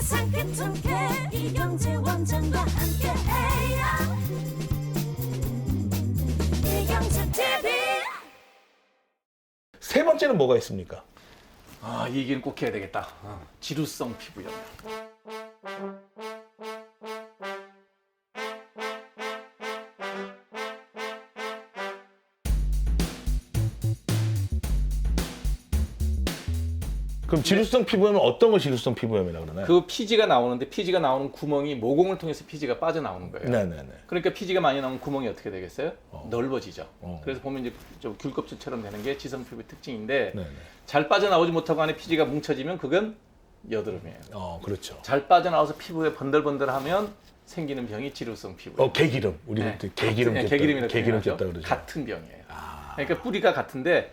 상쾌상쾌 이경재 원장과 함께해요 이경재 TV 세 번째는 뭐가 있습니까? 아, 이 얘기는 꼭 해야 되겠다. 어, 지루성 피부염. 그럼 지루성 피부염은 어떤 걸 지루성 피부염이라 그러나요? 그 피지가 나오는데 피지가 나오는 구멍이 모공을 통해서 피지가 빠져나오는 거예요. 네네네. 그러니까 피지가 많이 나오면 구멍이 어떻게 되겠어요? 어. 넓어지죠. 어. 그래서 보면 이제 좀 귤껍질처럼 되는 게 지성 피부의 특징인데 네네. 잘 빠져나오지 못하고 안에 피지가 뭉쳐지면 그건 여드름이에요. 어 그렇죠. 잘 빠져나와서 피부에 번들번들하면 생기는 병이 지루성 피부. 어 개기름. 우리 네. 개기름 네. 개기름이라고 개기름 표현하죠. 꼈다 그러죠. 같은 병이에요. 아. 그러니까 뿌리가 같은데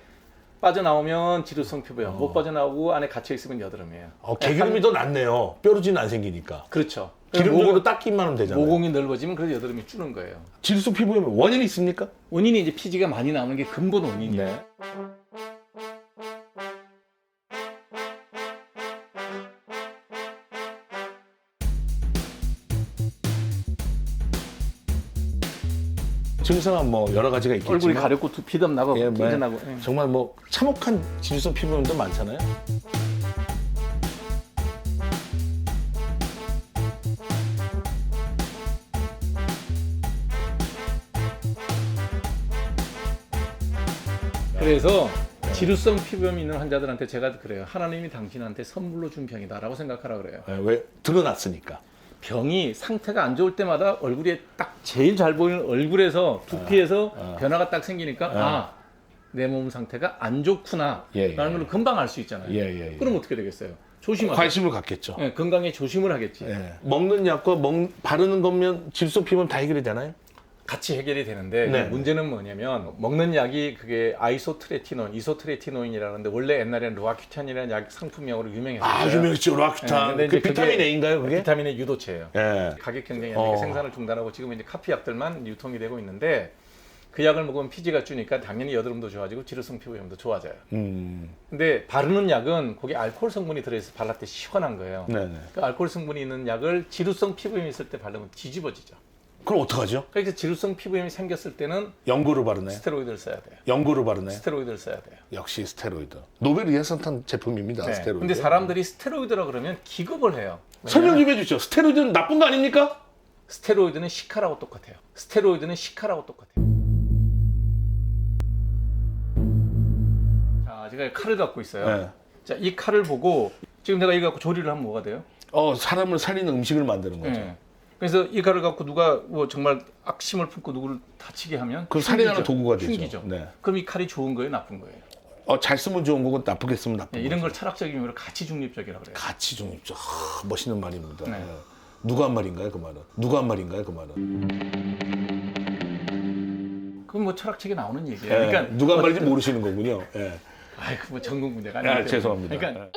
빠져나오면 지루성 피부염, 어. 못 빠져나오고 안에 갇혀 있으면 여드름이에요. 어 개기름이 더 낫네요. 뾰루지는 안 생기니까. 그렇죠. 기름으로 모공, 닦기만 하면 되잖아요. 모공이 넓어지면 그래서 여드름이 주는 거예요. 지루성 피부염 원인이 있습니까? 원인이 이제 피지가 많이 나오는 게 근본 원인이에요. 증상은 뭐 여러 가지가 있겠지만 얼굴이 가렵고 두 피덤 나고 예, 뭐, 삐져나고 예. 정말 뭐 참혹한 지루성 피부염도 많잖아요. 그래서 지루성 피부염 있는 환자들한테 제가 그래요. 하나님이 당신한테 선물로 준 병이다라고 생각하라 그래요. 예, 왜 드러났으니까. 병이 상태가 안 좋을 때마다 얼굴에 딱 제일 잘 보이는 얼굴에서 두피에서 아. 변화가 딱 생기니까 아 내 몸 상태가 안 좋구나 예, 예. 라는 걸 금방 알 수 있잖아요. 예, 예, 예. 그럼 어떻게 되겠어요? 조심하세요. 관심을 갖겠죠. 예, 건강에 조심을 하겠지. 예. 먹는 약과 먹, 바르는 거면 질소 피부면 다 해결이 되나요? 같이 해결이 되는데 네. 문제는 뭐냐면 먹는 약이 그게 아이소트레티논, 이소트레티노인이라는데 원래 옛날에는 로아큐탄이라는 약 상품명으로 유명했어요. 아 유명했죠 예, 로아큐탄. 근데 그 이제 비타민 그게 A인가요 그게? 비타민의 유도체예요. 예. 가격 경쟁이 어. 안 되게 생산을 중단하고 지금 이제 카피 약들만 유통이 되고 있는데 그 약을 먹으면 피지가 주니까 당연히 여드름도 좋아지고 지루성 피부염도 좋아져요. 음. 근데 바르는 약은 거기 알코올 성분이 들어있어 발랐을 때 시원한 거예요. 네네. 그 알코올 성분이 있는 약을 지루성 피부염이 있을 때 바르면 뒤집어지죠. 그럼 어떡하죠? 그래서 지루성 피부염이 생겼을 때는 연고로 바르나요? 스테로이드를 써야 돼요. 연고로 바르나요? 스테로이드를 써야 돼요. 역시 스테로이드. 노벨 의학상탄 제품입니다. 네. 스테로이드. 근데 사람들이 스테로이드라 그러면 기겁을 해요. 설명 좀 해주죠. 스테로이드는 나쁜 거 아닙니까? 스테로이드는 시카라고 똑같아요. 스테로이드는 시카라고 똑같아요. 자, 제가 칼을 갖고 있어요. 네. 자, 이 칼을 보고 지금 내가 이거 갖고 조리를 하면 뭐가 돼요? 어 사람을 살리는 음식을 만드는 거죠. 네. 그래서 이 칼을 갖고 누가 뭐 정말 악심을 품고 누구를 다치게 하면 그럼 살인하는. 도구가 되죠. 흉기죠. 네. 그럼 이 칼이 좋은 거예요, 나쁜 거예요? 어, 잘 쓰면 좋은 거고 나쁘게 쓰면 나쁜 네, 거죠. 이런 걸 철학적인 의미로 가치 중립적이라고 그래요. 가치 중립적. 하, 멋있는 말입니다. 네. 네. 누가 한 말인가요 그 말은? 누가 한 말인가요 그 말은? 그건 뭐 철학책에 나오는 얘기예요. 예, 그러니까 누가 한 말인지 모르시는 거군요. 예. 아이고 뭐 전국 문제가 아, 아니기 때문에. 죄송합니다. 그러니까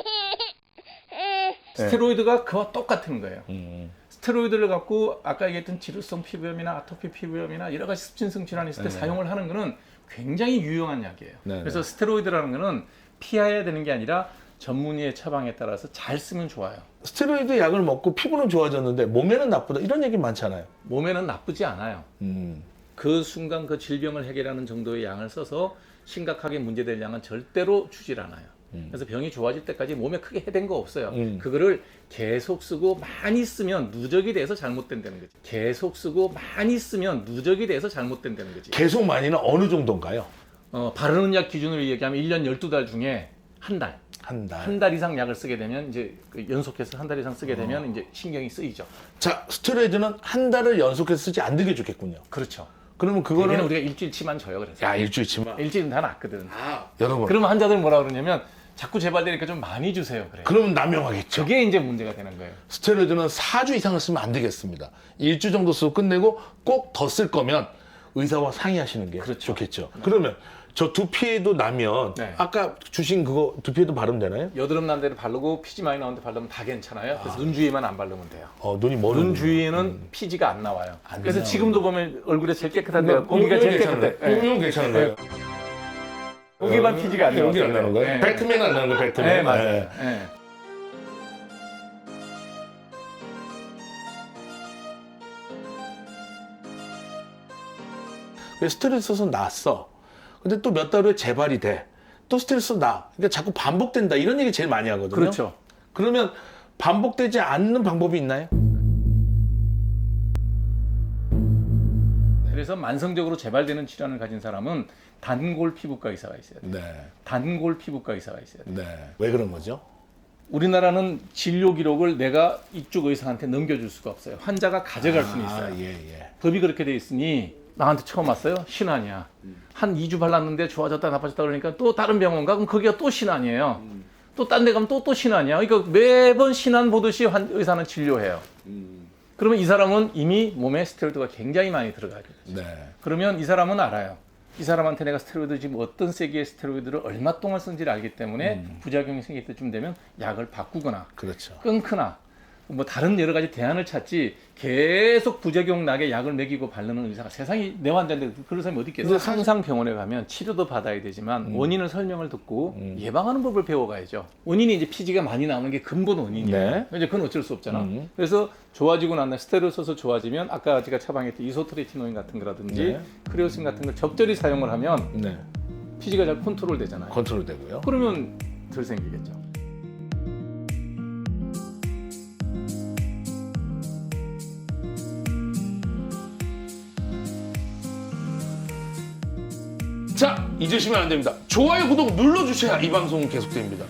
예. 스테로이드가 그와 똑같은 거예요. 음. 스테로이드를 갖고 아까 얘기했던 지루성 피부염이나 아토피 피부염이나 여러 가지 습진성 질환이 있을 때 네. 사용을 하는 거는 굉장히 유용한 약이에요. 네, 그래서 스테로이드라는 거는 피해야 되는 게 아니라 전문의의 처방에 따라서 잘 쓰면 좋아요. 스테로이드 약을 먹고 피부는 좋아졌는데 몸에는 나쁘다 이런 얘기 많잖아요. 몸에는 나쁘지 않아요. 음. 그 순간 그 질병을 해결하는 정도의 양을 써서 심각하게 문제될 양은 절대로 주질 않아요. 그래서 병이 좋아질 때까지 몸에 크게 해댄 거 없어요. 음. 그거를 계속 쓰고 많이 쓰면 누적이 돼서 잘못된다는 거지. 계속 쓰고 많이 쓰면 누적이 돼서 잘못된다는 거지. 계속 많이는 어느 정도인가요? 어, 바르는 약 기준으로 얘기하면 1년 12달 중에 한 달. 한 달. 한 달 이상 약을 쓰게 되면 이제 그 연속해서 한 달 이상 쓰게 되면 이제 신경이 쓰이죠. 자, 스테로이드는 한 달을 연속해서 쓰지 않는 게 좋겠군요. 그렇죠. 그러면 그거는 우리가 일주일치만 줘요. 그래서 야 일주일치만. 일주일은 다 낫거든. 여러분. 그러면 환자들 뭐라 그러냐면 자꾸 재발되니까 좀 많이 주세요. 그래. 그러면 남용하겠죠. 그게 이제 문제가 되는 거예요. 스테로이드는 4주 이상을 쓰면 안 되겠습니다. 일주 정도 쓰고 끝내고 꼭 더 쓸 거면 의사와 상의하시는 게 그렇죠. 좋겠죠. 그러면 저 두피에도 나면 네. 아까 주신 그거 두피에도 바르면 되나요? 여드름 난 데를 바르고 피지 많이 나온 데 바르면 다 괜찮아요. 그래서 눈 주위만 안 바르면 돼요. 어, 눈이 멀은 눈 주위에는 피지가 안 나와요. 안 그래서. 지금도 보면 얼굴에 제일 깨끗한 네, 데가 고기가 제일 깨끗해. 네. 이건 괜찮은 거예요. 여기만 피지가 안 나오는 거예요. 네. 배트맨 안 나오는 거 배트맨. 네, 맞아요. 네. 네. 스트레스는 났어. 근데 또 몇 달 후에 재발이 돼. 또 스트레스 나. 그러니까 자꾸 반복된다. 이런 얘기 제일 많이 하거든요. 그렇죠. 그러면 반복되지 않는 방법이 있나요? 그래서 만성적으로 재발되는 질환을 가진 사람은 단골 피부과 의사가 있어야 돼요. 네. 단골 피부과 의사가 있어야 돼요. 네. 왜 그런 거죠? 우리나라는 진료 기록을 내가 이쪽 의사한테 넘겨줄 수가 없어요. 환자가 가져갈 수는 있어요. 아, 예, 예. 법이 그렇게 돼 있으니 나한테 처음 왔어요? 신환이야. 한 2주 발랐는데 좋아졌다 나빠졌다 그러니까 또 다른 병원 가? 그럼 거기가 또 신환이에요. 또 딴 데 가면 또 또 신환이야. 그러니까 매번 신환 보듯이 환- 의사는 진료해요. 그러면 이 사람은 이미 몸에 스테로이드가 굉장히 많이 들어가요. 네. 그러면 이 사람은 알아요. 이 사람한테 내가 스테로이드 지금 어떤 세기의 스테로이드를 얼마 동안 쓴지를 알기 때문에 부작용이 생길 때쯤 되면 약을 바꾸거나 그렇죠. 끊거나 뭐 다른 여러 가지 대안을 찾지 계속 부작용 나게 약을 먹이고 바르는 의사가 세상이 내 환자인데 그런 사람이 어디 있겠어요? 항상 병원에 가면 치료도 받아야 되지만 원인을 설명을 듣고 예방하는 법을 배워가야죠. 원인이 이제 피지가 많이 나오는 게 근본 원인이에요. 네. 이제 그건 어쩔 수 없잖아. 음. 그래서 좋아지고 난 다음에 스테로이드 써서 좋아지면 아까 제가 처방했던 이소트레티노인 같은 거라든지 네. 크레오신 같은 걸 적절히 사용을 하면 네. 피지가 잘 컨트롤 되잖아요. 컨트롤 되고요. 그러면 덜 생기겠죠. 자, 잊으시면 안 됩니다. 좋아요, 구독 눌러주셔야 이 방송은 계속됩니다.